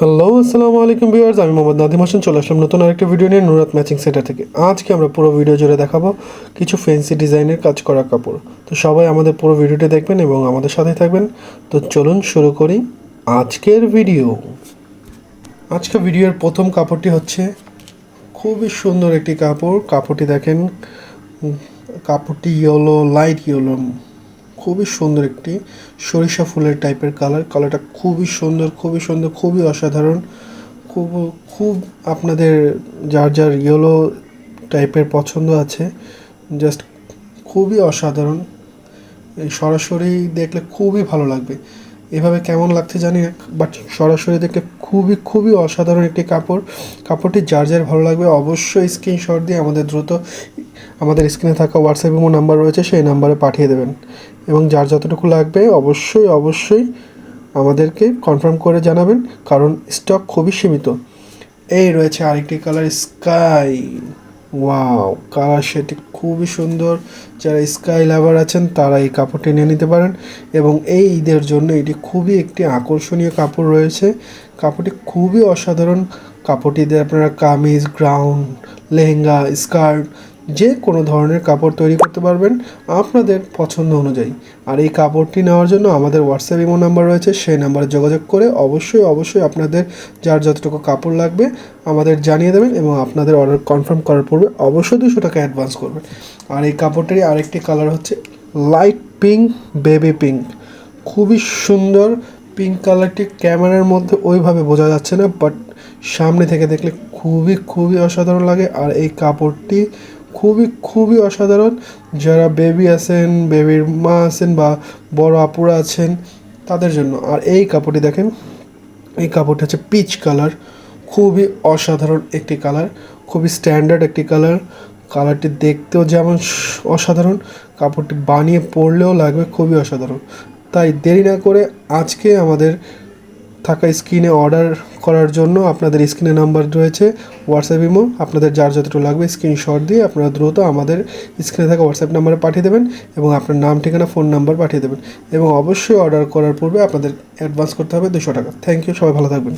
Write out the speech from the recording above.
Hello আসসালামু আলাইকুম viewers আমি মোহাম্মদ নাদিম হাসান। চলে আসলাম নতুন আরেকটা ভিডিও নিয়ে নুরাত ম্যাচিং সেন্টার থেকে। আজকে আমরা পুরো ভিডিও জুড়ে দেখাবো কিছু ফ্যান্সি ডিজাইনের কাজ করা কাপড়। তো সবাই আমাদের পুরো ভিডিওটি দেখবেন এবং আমাদের সাথেই থাকবেন। তো চলুন শুরু করি আজকের ভিডিও আজকে ভিডিওর প্রথম কাপড়টি হচ্ছে খুবই সুন্দর একটি কাপড়। কাপড়টি দেখেন কাপড়টি ইয়েলো লাইট ইয়েলো খুবই সুন্দর একটি সরিষা ফুলের টাইপের কালার কালারটা খুবই সুন্দর খুবই সুন্দর, খুবই অসাধারণ। খুব খুব আপনাদের যার যার ইয়েলো টাইপের পছন্দ আছে জাস্ট খুবই অসাধারণ। এই সরাসরি দেখলে খুবই ভালো লাগবে। এভাবে কেমন লাগছে জানি না বাট সরাসরি দেখলে খুবই খুবই অসাধারণ একটি কাপড়। কাপড়টি যার যার ভালো লাগবে অবশ্যই স্ক্রিনশট দিয়ে আমাদের দ্রুত, আমাদের স্ক্রিনে থাকা হোয়াটসঅ্যাপ ইমো নাম্বার রয়েছে, সেই নাম্বারে পাঠিয়ে দেবেন। এবং যার যতটুকু লাগবে অবশ্যই অবশ্যই আমাদেরকে কনফার্ম করে জানাবেন, কারণ স্টক খুবই সীমিত। এই রয়েছে আরেকটি কালার স্কাই ওয়াও কালার সেটি খুবই সুন্দর। যারা স্কাই লাভার আছেন, তারা এই কাপড়টি নিয়ে নিতে পারেন। এবং এই ঈদের জন্য এটি খুবই একটি আকর্ষণীয় কাপড় রয়েছে। কাপড়টি খুবই অসাধারণ। কাপড়টি দিয়ে আপনারা কামিজ গ্রাউন্ড লেহেঙ্গা স্কার্ট যে কোনো ধরনের কাপড় তৈরি করতে পারবেন আপনাদের পছন্দ অনুযায়ী। আর এই কাপড়টি নেওয়ার জন্য আমাদের হোয়াটসঅ্যাপ ইমো নাম্বার রয়েছে, সেই নাম্বারে যোগাযোগ করে অবশ্যই অবশ্যই আপনাদের যার যতটুকু কাপড় লাগবে আমাদের জানিয়ে দেবেন এবং আপনাদের অর্ডার কনফার্ম করার পূর্বে অবশ্যই দুশো টাকা অ্যাডভান্স করবেন। আর এই কাপড়টির আরেকটি কালার হচ্ছে লাইট পিঙ্ক বেবি পিঙ্ক খুবই সুন্দর পিঙ্ক কালারটি ক্যামেরার মধ্যে ওইভাবে বোঝা যাচ্ছে না বাট সামনে থেকে দেখলে খুবই খুবই অসাধারণ লাগে। আর এই কাপড়টি খুবই খুবই অসাধারণ। যারা বেবি আছেন বেবির মা আছেন বা বড় আপুরা আছেন, তাদের জন্য। আর এই কাপড়টি দেখেন, এই কাপড়টা হচ্ছে পিচ কালার খুবই অসাধারণ একটি কালার খুবই স্ট্যান্ডার্ড একটি কালার কালারটি দেখতেও যেমন অসাধারণ, কাপড়টি বানিয়ে পরলেও লাগবে খুবই অসাধারণ। তাই দেরি না করে আজকে আমাদের থাকা স্ক্রিনে অর্ডার করার জন্য আপনাদের স্ক্রিনে নাম্বার রয়েছে হোয়াটসঅ্যাপ ইমো আপনাদের যার যতটুকু লাগবে স্ক্রিনশট দিয়ে আপনারা দ্রুত আমাদের স্ক্রিনে থাকা হোয়াটসঅ্যাপ নাম্বারে পাঠিয়ে দেবেন এবং আপনার নাম, ঠিকানা ফোন নাম্বার পাঠিয়ে দেবেন এবং অবশ্যই অর্ডার করার পূর্বে আপনাদের অ্যাডভান্স করতে হবে দুশো টাকা। থ্যাংক ইউ সবাই ভালো থাকবেন।